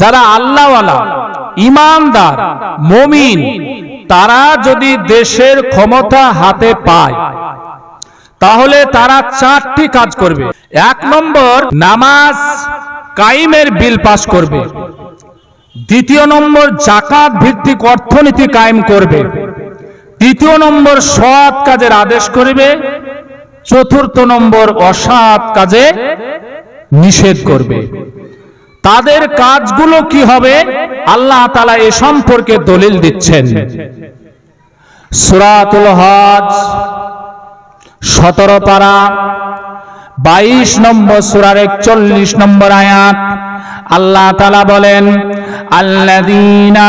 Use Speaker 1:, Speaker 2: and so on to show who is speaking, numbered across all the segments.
Speaker 1: যারা আল্লাহওয়ালা, ইমানদার, মমিন, তারা যদি দেশের ক্ষমতা হাতে পায়, তাহলে তারা চারটি কাজ করবে। এক নম্বর, নামাজ কাইমের বিল পাস করবে। দ্বিতীয় নম্বর জাকাত ভিত্তিক অর্থনীতি কায়েম করবে। তৃতীয় নম্বর, সৎ কাজের আদেশ করবে। চতুর্থ নম্বর, অসৎ কাজে নিষেধ করবে। তাদের কাজগুলো কি হবে? আল্লাহ তালা এ সম্পর্কে দলিল দিচ্ছেন। সুরাতুল হজ, সতেরো পারা, বাইশ নম্বর সুরার একচল্লিশ নম্বর আয়াত। আল্লাহ তালা বলেন আল্লাদিনা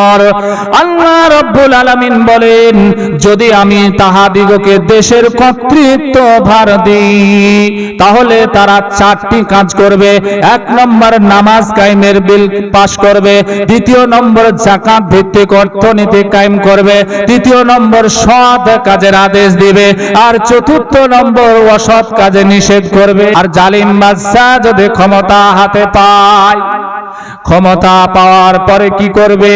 Speaker 1: উমর আল্লাহ রব্বুল আলামিন বলেন, যদি আমি তাহাদিগকে দেশের কর্তৃত্ব ভার দিই, তাহলে তারা চারটি কাজ করবে। এক নম্বর নামাজ কায়েমের বিল পাশ করবে, দ্বিতীয় নম্বর জাকাত ভিত্তিক অর্থনীতি কায়েম করবে, তৃতীয় নম্বর সৎ কাজের আদেশ দিবে, আর চতুর্থ নম্বর অসৎ কাজে নিষেধ করবে। আর জালিম বাদশাহ যদি ক্ষমতা হাতে পায় ক্ষমতা পাওয়ার পরে কি করবে?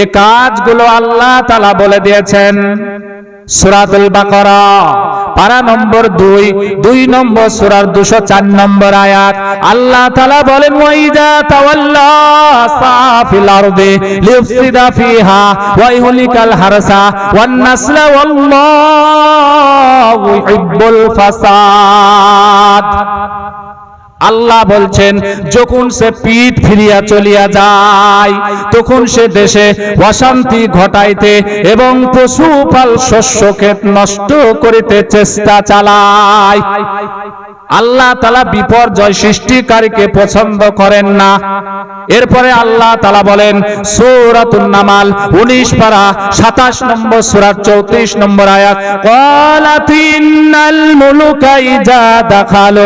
Speaker 1: এ কাজগুলো আল্লাহ তালা বলে দিয়েছেন। সুরাতুল বাকরা, পারা নম্বর দুই দুই নম্বর সুরার দুশো চার নম্বর আয়াত। আল্লাহ তালা বলেন ওয়াইদা তাওয়াল্লা সাফিল আরদে লিউফসিদা ফিহা ওয়া ইহলিকাল হারসা ওয়ান নাসলা ওয়াল্লাহু ফাসাদ। আল্লাহ বলছেন, যখন সে পিঠ ফিরিয়া চলিয়া যায়, তখন সে দেশে অশান্তি ঘটাইতে এবং পশুপাল শস্য ক্ষেত নষ্ট করিতে চেষ্টা চালায়। আল্লাহ তালা বিপর্যয় সৃষ্টিকারীকে পছন্দ করেন না। এরপরে আল্লাহ তালা বলেন, সৌরাতুন নামাল, উনিশ পারা, সাতাশ নম্বর সুরার চৌত্রিশ নম্বর আয়াত কলাতিনাল দেখাল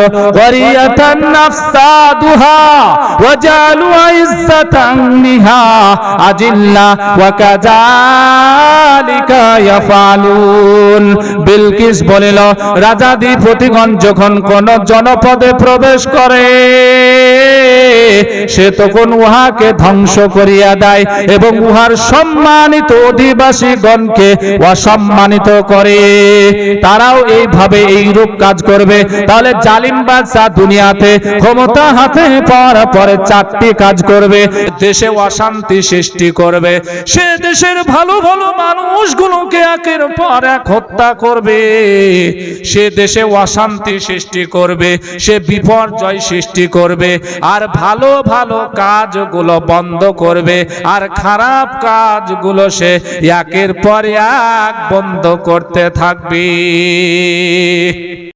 Speaker 1: বিলকিস বলিল রাজাধিপতিগণ যখন কোন জনপদে প্রবেশ করে। সে তখন উহাকে ধ্বংস করিয়া দেয় এবং উহার সম্মানিত অধিবাসীগণকে অসম্মানিত করে। তারাও এইভাবে এই কাজ করবে। তাহলে জালিম বাদশাহ দুনিয়াতে ক্ষমতা হাতে পাওয়ার পরে চারটি কাজ করবে। দেশে অশান্তি সৃষ্টি করবে। সে দেশের ভালো ভালো মানুষগুলোকে একের পর এক হত্যা করবে। সে দেশে অশান্তি সৃষ্টি করবে। সে বিপর্যয় সৃষ্টি করবে। আর ভালো ভালো কাজগুলো বন্ধ করবে, আর খারাপ কাজগুলো সে একের পর এক বন্ধ করতে থাকবে।